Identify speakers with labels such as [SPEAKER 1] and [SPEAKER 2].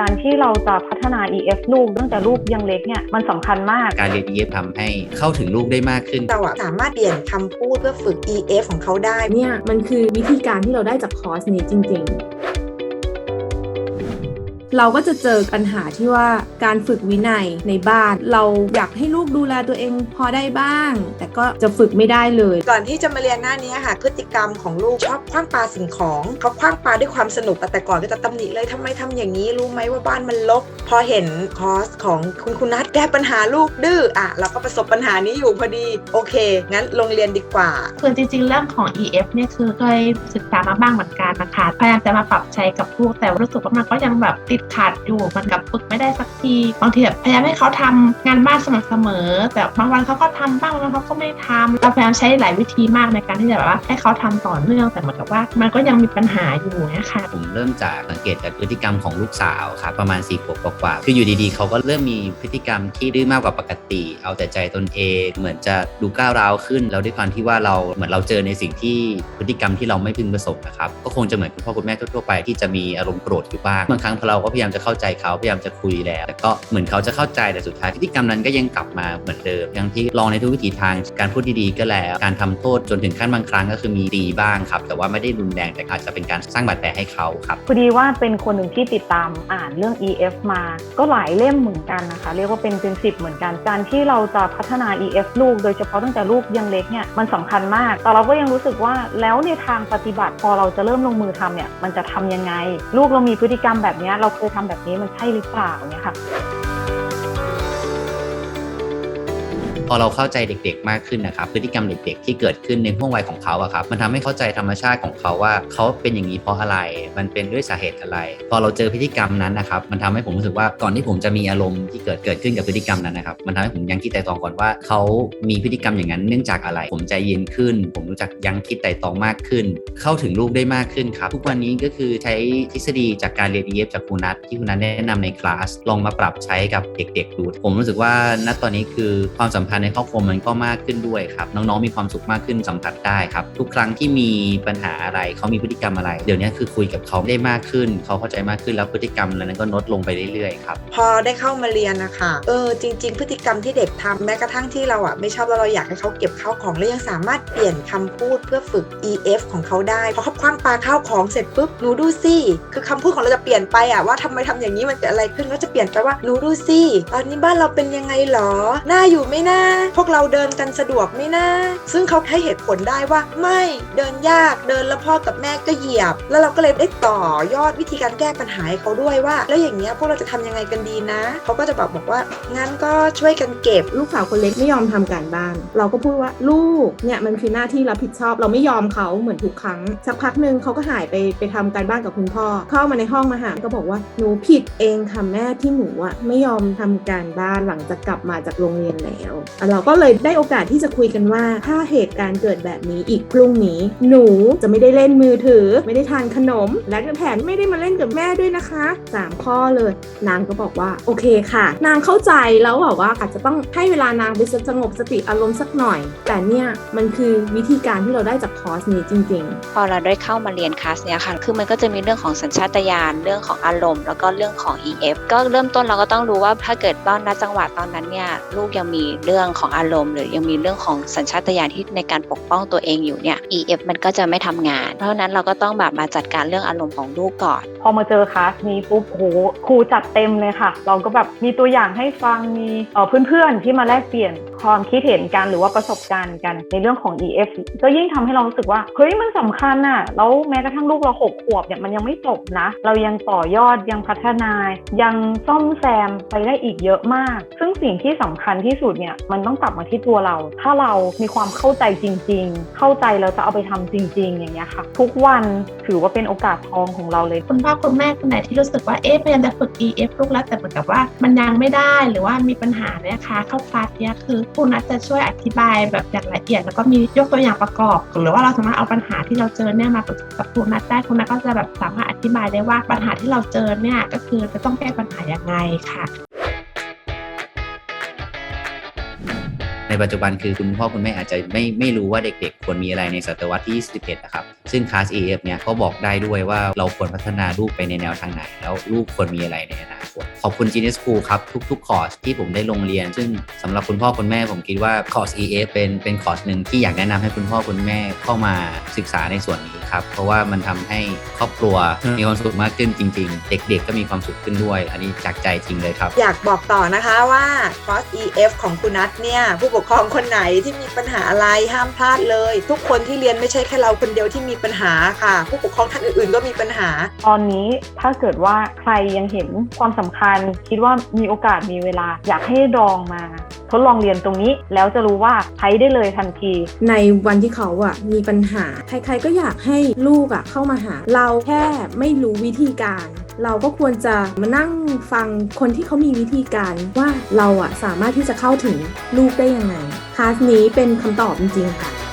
[SPEAKER 1] การที่เราจะพัฒนา EF ลูกตั้งแต่ลูกยังเล็กเนี่ยมันสำคัญมาก
[SPEAKER 2] การเรียน EF ทำให้เข้าถึงลูกได้มากขึ้น
[SPEAKER 3] เราอะสามารถเปลี่ยนคำพูดเพื่อฝึก EF ของเขาได้
[SPEAKER 4] เนี่ยมันคือวิธีการที่เราได้จากคอร์สนี้จริง ๆ เราก็จะเจอปัญหาที่ว่าการฝึกวินัยในบ้าน เราอยากให้ลูกดูแลตัวเองพอได้บ้าง แต่ก็จะฝึกไม่ได้เลย
[SPEAKER 3] ก่อนที่จะมาเรียนหน้านี้ค่ะพฤติกรรมของลูกชอบคว้างปาสิ่งของเขาคว้างปาด้วยความสนุกแต่ก่อนก็จะตำหนิเลยทำไมทำอย่างนี้รู้ไหมว่าบ้านมันรกพอเห็นคอร์สของคุณคุณนัทแก้ปัญหาลูกดื้ออะเราก็ประสบปัญหานี้อยู่พอดีโอเค งั้นลงเรียนดีกว่า
[SPEAKER 5] คือจริงๆ เรื่องของ EF เนี่ยคือเคยศึกษามาบ้างเหมือนกันนะคะพยายามจะมาปรับใช้กับลูกแต่รู้สึกว่ามันก็ยังแบบติดขัดอยู่มันกับฝึกไม่ได้สักทีบางทีแบบพยายามให้เขาทำงานบ้านสม่ำเสมอ แต่บางวันเขาก็ทำบ้างบางวันเขาก็ไม่ทำเราพยายามใช้หลายวิธีมากในการที่จะแบบว่าให้เขาทำต่อเนื่องแต่เหมือนกับว่า มันก็ยังมีปัญหาอยู่นะคะ
[SPEAKER 2] ผมเริ่มจากสังเกตจากพฤติกรรมของลูกสาวครับประมาณ4ี่ขวบกว่าๆคืออยู่ดีๆ เขาก็เริ่มมีพฤติกรรมที่ดื้อมากกว่าปกติ เอาแต่ใจตนเองเหมือนจะดูก้าวร้าวขึ้นแล้วด้วยความที่ว่าเราเหมือนเราเจอในสิ่งที่พฤติกรรมที่เราไม่พึงประสงค์นะครับก็คงจะเหมือนคุณพ่อคุณแม่ทั่วๆไปที่จะมีอารมณ์โกรธอยู่บ้างบางครั้งเราก็พยายามจะเข้าใจเขาพยายามจะคุยแล้วแต่ก็เหมือนเขาจะเข้าใจแต่สุดท้ายพฤติกรรมนั้นก็ยังกลับมาเหมือนเดิมทั้งที่ลองในทุกวิถีทางการพูดดีๆก็แล้ว การทำโทษจนถึงขั้นบางครั้งก็คือมีตีบ้างครับ แต่ว่าไม่ได้รุนแรงแต่อาจจะเป็นการสร้างบาดแผลให้เขาครับ
[SPEAKER 1] พอดีว่าเป็นคนหนึ่งที่ติดตามอ่านเรื่อง EF มา ก็หลายเล่มเหมือนกันนะคะ เรียกว่าเป็นเป็นสิบเหมือนกันการที่เราจะพัฒนา EF ลูก โดยเฉพาะตั้งแต่ลูกยังเล็กเนี่ยมันสำคัญมาก แต่เราก็ยังรู้สึกว่าแล้วในทางปฏิบัติพอเราจะเริ่มลงมือทำเนี่ยมันจะทำยังไง ลูกเรามีพฤติกรรมแบบนี้เราเคยทำแบบนี้มันใช่หรือเปล่าเนี่ยค่ะ
[SPEAKER 2] อเราเข้าใจเด็กๆ มากขึ้นนะครับพฤติกรรมเด็กๆ ที่เกิดขึ้นในห่วงวัยของเขาอะครับมันทำให้เข้าใจธรรมชาติของเขาว่าเขาเป็นอย่างนี้เพราะอะไร มันเป็นด้วยสาเหตุอะไร พอเราเจอพฤติกรรมนั้นนะครับมันทำให้ผมรู้สึกว่าก่อนที่ผมจะมีอารมณ์ที่เกิดเกิดขึ้นกับพฤติกรรมนั้นนะครับมันทำให้ผมยังคิดไต่ตองก่อนว่าเขามีพฤติกรรมอย่างนั้นเนื่องจากอะไร ผมใจเย็นขึ้น ผมรู้จักยังคิดไต่ตองมากขึ้น เข้าถึงลูกได้มากขึ้นครับทุกวันนี้ก็คือใช้ทฤษฎีจากการเรียน EF จากครูนัทที่ครูนัทแนะนำในคลาสลองมาปรับใช้กับเด็ก ๆ ดูผมรู้สึกว่าณตอนนี้คือความสัมพันธ์ในครอบครัวมันก็มากขึ้นด้วยครับ น้องๆมีความสุขมากขึ้นสัมผัสได้ครับ ทุกครั้งที่มีปัญหาอะไรเขามีพฤติกรรมอะไร เดี๋ยวนี้คือคุยกับเขาได้มากขึ้น เขาเข้าใจมากขึ้นแล้วพฤติกรรมเหล่านั้นก็ลดลงไปเรื่อยๆครับ
[SPEAKER 3] พอได้เข้ามาเรียนนะคะเออจริง ๆ พฤติกรรมที่เด็กทำแม้กระทั่งที่เราอะไม่ชอบแล้วเราอยากให้เขาเก็บข้าวของแล้วยังสามารถเปลี่ยนคำพูดเพื่อฝึก EF ของเขาได้พอเขาคว้างปลาข้าวของเสร็จปุ๊บหนูดูสิคือคำพูดของเราจะเปลี่ยนไปอะว่าทำไมทำอย่างนี้มันเกิดอะไรขึ้นก็จะเปลี่ยนไปว่าหนูดูสิตอนนี้บ้านเราเป็นยังไงหรอน่าอยู่ไหมนะพวกเราเดินกันสะดวกไหมนะ ซึ่งเขาให้เหตุผลได้ว่าไม่เดินยากเดินแล้วพ่อกับแม่ก็เหยียบ แล้วเราก็เลยได้ต่อยอดวิธีการแก้ปัญหาให้เขาด้วยว่า แล้วอย่างเงี้ยพวกเราจะทำยังไงกันดีนะ เขาก็จะบอกบอกว่างั้นก็ช่วยกันเก็บ
[SPEAKER 4] ลูกสาวคนเล็กไม่ยอมทำการบ้าน เราก็พูดว่าลูกเนี่ยมันคือหน้าที่รับผิดชอบ เราไม่ยอมเขาเหมือนทุกครั้งสักพักหนึ่งเขาก็หายไปไปทำการบ้านกับคุณพ่อ เข้ามาในห้องมาหาก็บอกว่าหนูผิดเองค่ะแม่ที่หนูอะไม่ยอมทำการบ้านหลังจากกลับมาจากโรงเรียนแล้วเราก็เลยได้โอกาสที่จะคุยกันว่าถ้าเหตุการณ์เกิดแบบนี้อีกพรุ่งนี้ หนูจะไม่ได้เล่นมือถือ ไม่ได้ทานขนม และแถมไม่ได้มาเล่นกับแม่ด้วยนะคะสามข้อเลย นางก็บอกว่าโอเคค่ะ นางเข้าใจแล้วบอกว่าอาจจะต้องให้เวลานางไปสงบสติอารมณ์สักหน่อย แต่เนี่ยมันคือวิธีการที่เราได้จากคอร์สนี้จริง ๆ
[SPEAKER 6] พอเราได้เข้ามาเรียนคลาสเนี้ยค่ะ คือมันก็จะมีเรื่องของสัญชาตญาณเรื่องของอารมณ์ แล้วก็เรื่องของ EF ก็เริ่มต้นเราก็ต้องรู้ว่าถ้าเกิดตอนณจังหวะตอนนั้นเนี่ยลูกยังมีเรื่อง่องของอารมณ์ หรือยังมีเรื่องของสัญชาตญาณที่ในการปกป้องตัวเองอยู่เนี่ย EF มันก็จะไม่ทำงาน เพราะนั้นเราก็ต้องแบบมาจัดการเรื่องอารมณ์ของลูกก่อน
[SPEAKER 1] พอมาเจอคลาสนี้ปุ๊บโหครูจัดเต็มเลยค่ะ เราก็แบบมีตัวอย่างให้ฟังมีเอ่อเพื่อนๆที่มาแลกเปลี่ยน ความคิดเห็นกันหรือว่าประสบการณ์กันในเรื่องของ EF ก็ยิ่งทำให้เรารู้สึกว่าเฮ้ยมันสำคัญน่ะแล้วแม้กระทั่งลูกเราหกขวบเนี่ยมันยังไม่จบนะ เรายังต่อยอดยังพัฒนา ยังซ่อมแซมไปได้อีกเยอะมาก ซึ่งสิ่งที่สำคัญที่สุดเนี่ยมันต้องกลับมาที่ตัวเรา ถ้าเรามีความเข้าใจจริง ๆ เข้าใจแล้วจะเอาไปทำจริง ๆ อย่างเงี้ยค่ะ ทุกวันถือว่าเป็นโอกาสทองของเราเลย
[SPEAKER 5] คุณพ่อคุณแม่คนไหนที่รู้สึกว่าเอ๊ะพยายามจะฝึก EF ลูกแล้วแต่เหมือนกับว่ามันยังไม่ได้หรือว่ามีปัญหาเนี่ยนะคะเข้าคลาสเนี้ยคือคุณนัทจะช่วยอธิบายแบบอย่างละเอียด แล้วก็มียกตัวอย่างประกอบ หรือว่าเราสามารถเอาปัญหาที่เราเจอเนี่ยมาปรึกษากับคุณนัทได้คุณนัทก็จะแบบสามารถอธิบายได้ว่าปัญหาที่เราเจอเนี่ยก็คือจะต้องแก้ปัญหายังไงค่ะ
[SPEAKER 2] ในในปัจจุบันคือคุณพ่อคุณแม่อาจจะไม่ไม่รู้ว่าเด็กๆควรมีอะไรในศตวรรษที่ 21 นะครับ ซึ่งคลาส EF เนี่ยก็บอกได้ด้วยว่าเราควรพัฒนาลูกไปในแนวทางไหน แล้วลูกควรมีอะไรในอนาคตขอบคุณ Genius School ครับ ทุกๆ คอร์สที่ผมได้ลงเรียน ซึ่งสำหรับคุณพ่อคุณแม่ผมคิดว่าคอร์ส EF เป็นเป็นคอร์สหนึ่งที่อยากแนะนำให้คุณพ่อคุณแม่เข้ามาศึกษาในส่วนนี้ครับเพราะว่ามันทำให้ครอบครัวมีความสุขมากขึ้นจริง ๆ เด็กๆ ก็มีความสุขขึ้นด้วย อันนี้จากใจจริงเลยครับ
[SPEAKER 3] อยากบอกต่อนะคะว่าคอร์ส EF ของคุณนัทเนี่ยผู้ปกครองคนไหนที่มีปัญหาอะไรห้ามพลาดเลย ทุกคนที่เรียนไม่ใช่แค่เราคนเดียวที่มีปัญหาค่ะ ผู้ปกครองท่านอื่นๆ ก็มีปัญหา
[SPEAKER 1] ตอนนี้ถ้าเกิดว่าใครยังเห็นความสำคัญ คิดว่ามีโอกาสมีเวลา อยากให้ลองมาทดลองเรียนตรงนี้แล้วจะรู้ว่าใช้ได้เลยทันที
[SPEAKER 4] ในวันที่เขาอะมีปัญหา ใครๆก็อยากให้ลูกอะเข้ามาหา เราแค่ไม่รู้วิธีการ เราก็ควรจะมานั่งฟังคนที่เขามีวิธีการว่าเราอะสามารถที่จะเข้าถึงลูกได้ยังไงคลาสนี้เป็นคำตอบจริงๆค่ะ